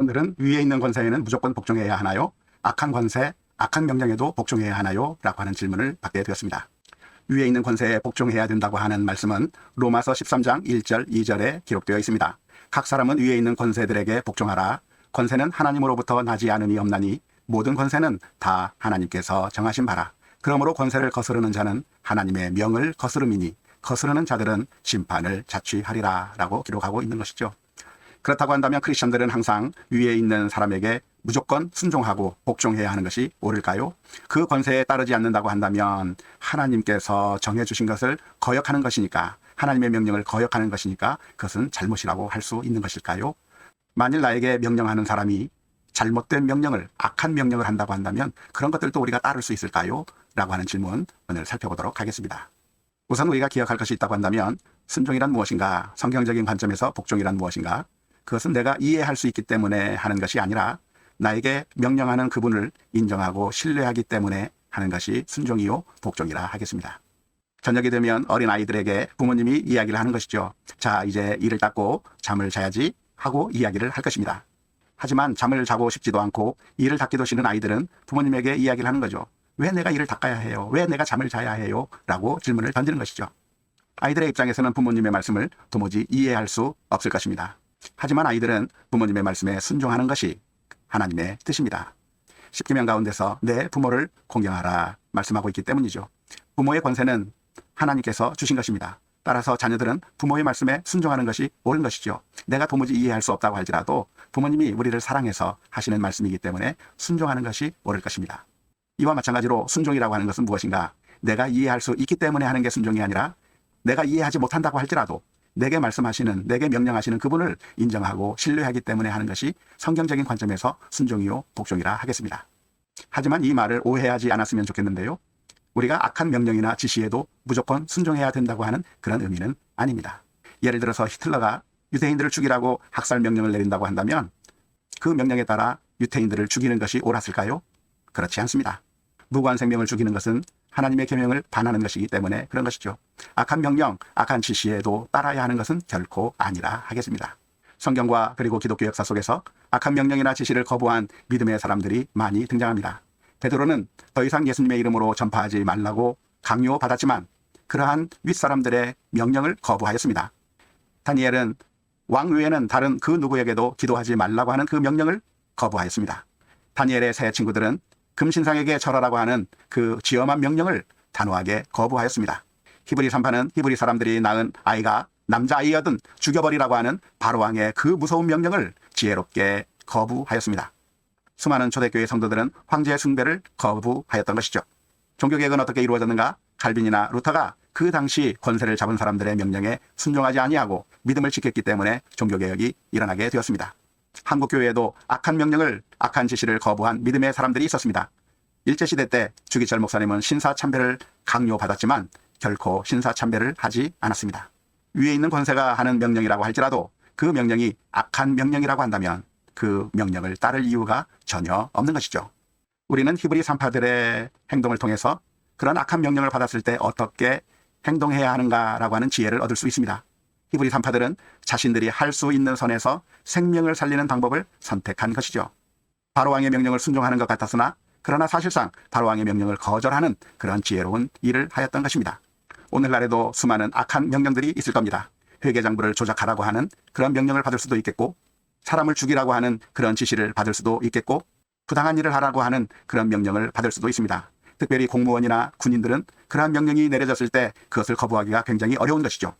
오늘은 위에 있는 권세에는 무조건 복종해야 하나요? 악한 권세, 악한 명령에도 복종해야 하나요? 라고 하는 질문을 받게 되었습니다. 위에 있는 권세에 복종해야 된다고 하는 말씀은 로마서 13장 1절, 2절에 기록되어 있습니다. 각 사람은 위에 있는 권세들에게 복종하라. 권세는 하나님으로부터 나지 않음이 없나니 모든 권세는 다 하나님께서 정하신 바라. 그러므로 권세를 거스르는 자는 하나님의 명을 거스름이니 거스르는 자들은 심판을 자취하리라 라고 기록하고 있는 것이죠. 그렇다고 한다면 크리스천들은 항상 위에 있는 사람에게 무조건 순종하고 복종해야 하는 것이 옳을까요? 그 권세에 따르지 않는다고 한다면 하나님께서 정해주신 것을 거역하는 것이니까 하나님의 명령을 거역하는 것이니까 그것은 잘못이라고 할 수 있는 것일까요? 만일 나에게 명령하는 사람이 잘못된 명령을 악한 명령을 한다고 한다면 그런 것들도 우리가 따를 수 있을까요? 라고 하는 질문 오늘 살펴보도록 하겠습니다. 우선 우리가 기억할 것이 있다고 한다면 순종이란 무엇인가? 성경적인 관점에서 복종이란 무엇인가? 그것은 내가 이해할 수 있기 때문에 하는 것이 아니라 나에게 명령하는 그분을 인정하고 신뢰하기 때문에 하는 것이 순종이요 복종이라 하겠습니다. 저녁이 되면 어린 아이들에게 부모님이 이야기를 하는 것이죠. 자, 이제 이를 닦고 잠을 자야지 하고 이야기를 할 것입니다. 하지만 잠을 자고 싶지도 않고 이를 닦기도 싫은 아이들은 부모님에게 이야기를 하는 거죠. 왜 내가 이를 닦아야 해요? 왜 내가 잠을 자야 해요? 라고 질문을 던지는 것이죠. 아이들의 입장에서는 부모님의 말씀을 도무지 이해할 수 없을 것입니다. 하지만 아이들은 부모님의 말씀에 순종하는 것이 하나님의 뜻입니다. 십계명 가운데서 내 부모를 공경하라 말씀하고 있기 때문이죠. 부모의 권세는 하나님께서 주신 것입니다. 따라서 자녀들은 부모의 말씀에 순종하는 것이 옳은 것이죠. 내가 도무지 이해할 수 없다고 할지라도 부모님이 우리를 사랑해서 하시는 말씀이기 때문에 순종하는 것이 옳을 것입니다. 이와 마찬가지로 순종이라고 하는 것은 무엇인가? 내가 이해할 수 있기 때문에 하는 게 순종이 아니라 내가 이해하지 못한다고 할지라도 내게 말씀하시는, 내게 명령하시는 그분을 인정하고 신뢰하기 때문에 하는 것이 성경적인 관점에서 순종이요, 복종이라 하겠습니다. 하지만 이 말을 오해하지 않았으면 좋겠는데요. 우리가 악한 명령이나 지시에도 무조건 순종해야 된다고 하는 그런 의미는 아닙니다. 예를 들어서 히틀러가 유대인들을 죽이라고 학살 명령을 내린다고 한다면 그 명령에 따라 유태인들을 죽이는 것이 옳았을까요? 그렇지 않습니다. 무고한 생명을 죽이는 것은 하나님의 계명을 반하는 것이기 때문에 그런 것이죠. 악한 명령, 악한 지시에도 따라야 하는 것은 결코 아니라 하겠습니다. 성경과 그리고 기독교 역사 속에서 악한 명령이나 지시를 거부한 믿음의 사람들이 많이 등장합니다. 베드로는 더 이상 예수님의 이름으로 전파하지 말라고 강요받았지만 그러한 윗사람들의 명령을 거부하였습니다. 다니엘은 왕 외에는 다른 그 누구에게도 기도하지 말라고 하는 그 명령을 거부하였습니다. 다니엘의 새 친구들은 금신상에게 절하라고 하는 그 지엄한 명령을 단호하게 거부하였습니다. 히브리 3파는 히브리 사람들이 낳은 아이가 남자아이여든 죽여버리라고 하는 바로왕의 그 무서운 명령을 지혜롭게 거부하였습니다. 수많은 초대교회 성도들은 황제 숭배를 거부하였던 것이죠. 종교개혁은 어떻게 이루어졌는가? 칼빈이나 루터가 그 당시 권세를 잡은 사람들의 명령에 순종하지 아니하고 믿음을 지켰기 때문에 종교개혁이 일어나게 되었습니다. 한국 교회에도 악한 명령을 악한 지시를 거부한 믿음의 사람들이 있었습니다. 일제시대 때 주기철 목사님은 신사참배를 강요받았지만 결코 신사참배를 하지 않았습니다. 위에 있는 권세가 하는 명령이라고 할지라도 그 명령이 악한 명령이라고 한다면 그 명령을 따를 이유가 전혀 없는 것이죠. 우리는 히브리 산파들의 행동을 통해서 그런 악한 명령을 받았을 때 어떻게 행동해야 하는가라고 하는 지혜를 얻을 수 있습니다. 히브리 산파들은 자신들이 할 수 있는 선에서 생명을 살리는 방법을 선택한 것이죠. 바로왕의 명령을 순종하는 것 같았으나 그러나 사실상 바로왕의 명령을 거절하는 그런 지혜로운 일을 하였던 것입니다. 오늘날에도 수많은 악한 명령들이 있을 겁니다. 회계장부를 조작하라고 하는 그런 명령을 받을 수도 있겠고 사람을 죽이라고 하는 그런 지시를 받을 수도 있겠고 부당한 일을 하라고 하는 그런 명령을 받을 수도 있습니다. 특별히 공무원이나 군인들은 그러한 명령이 내려졌을 때 그것을 거부하기가 굉장히 어려운 것이죠.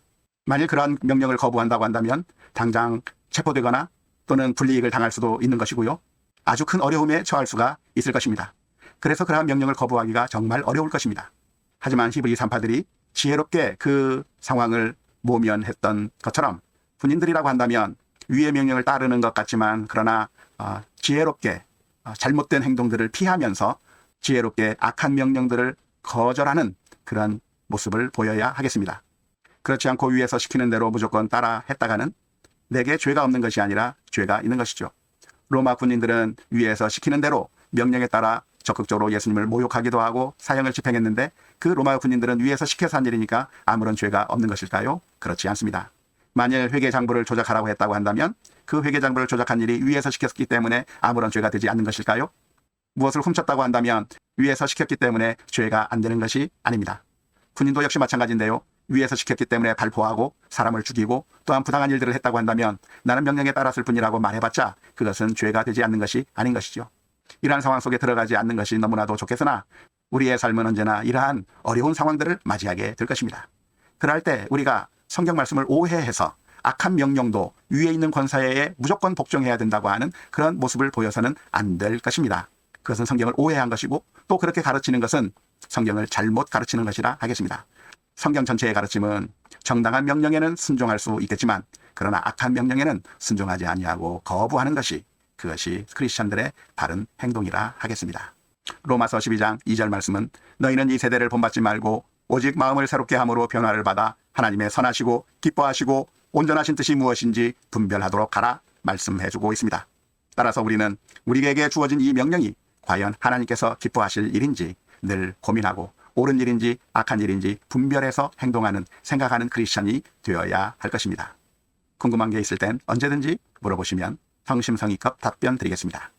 만일 그러한 명령을 거부한다고 한다면 당장 체포되거나 또는 불이익을 당할 수도 있는 것이고요. 아주 큰 어려움에 처할 수가 있을 것입니다. 그래서 그러한 명령을 거부하기가 정말 어려울 것입니다. 하지만 히브리 산파들이 지혜롭게 그 상황을 모면했던 것처럼 군인들이라고 한다면 위의 명령을 따르는 것 같지만 그러나 어, 지혜롭게 어, 잘못된 행동들을 피하면서 지혜롭게 악한 명령들을 거절하는 그런 모습을 보여야 하겠습니다. 그렇지 않고 위에서 시키는 대로 무조건 따라 했다가는 내게 죄가 없는 것이 아니라 죄가 있는 것이죠. 로마 군인들은 위에서 시키는 대로 명령에 따라 적극적으로 예수님을 모욕하기도 하고 사형을 집행했는데 그 로마 군인들은 위에서 시켜서 한 일이니까 아무런 죄가 없는 것일까요? 그렇지 않습니다. 만일 회계 장부를 조작하라고 했다고 한다면 그 회계 장부를 조작한 일이 위에서 시켰기 때문에 아무런 죄가 되지 않는 것일까요? 무엇을 훔쳤다고 한다면 위에서 시켰기 때문에 죄가 안 되는 것이 아닙니다. 군인도 역시 마찬가지인데요. 위에서 시켰기 때문에 발포하고 사람을 죽이고 또한 부당한 일들을 했다고 한다면 나는 명령에 따랐을 뿐이라고 말해봤자 그것은 죄가 되지 않는 것이 아닌 것이죠. 이러한 상황 속에 들어가지 않는 것이 너무나도 좋겠으나 우리의 삶은 언제나 이러한 어려운 상황들을 맞이하게 될 것입니다. 그럴 때 우리가 성경 말씀을 오해해서 악한 명령도 위에 있는 권사에 무조건 복종해야 된다고 하는 그런 모습을 보여서는 안 될 것입니다. 그것은 성경을 오해한 것이고 또 그렇게 가르치는 것은 성경을 잘못 가르치는 것이라 하겠습니다. 성경 전체의 가르침은 정당한 명령에는 순종할 수 있겠지만 그러나 악한 명령에는 순종하지 아니하고 거부하는 것이 그것이 크리스천들의 바른 행동이라 하겠습니다. 로마서 12장 2절 말씀은 너희는 이 세대를 본받지 말고 오직 마음을 새롭게 함으로 변화를 받아 하나님의 선하시고 기뻐하시고 온전하신 뜻이 무엇인지 분별하도록 하라 말씀해 주고 있습니다. 따라서 우리는 우리에게 주어진 이 명령이 과연 하나님께서 기뻐하실 일인지 늘 고민하고 옳은 일인지 악한 일인지 분별해서 행동하는 생각하는 크리스천이 되어야 할 것입니다. 궁금한 게 있을 땐 언제든지 물어보시면 성심성의껏 답변 드리겠습니다.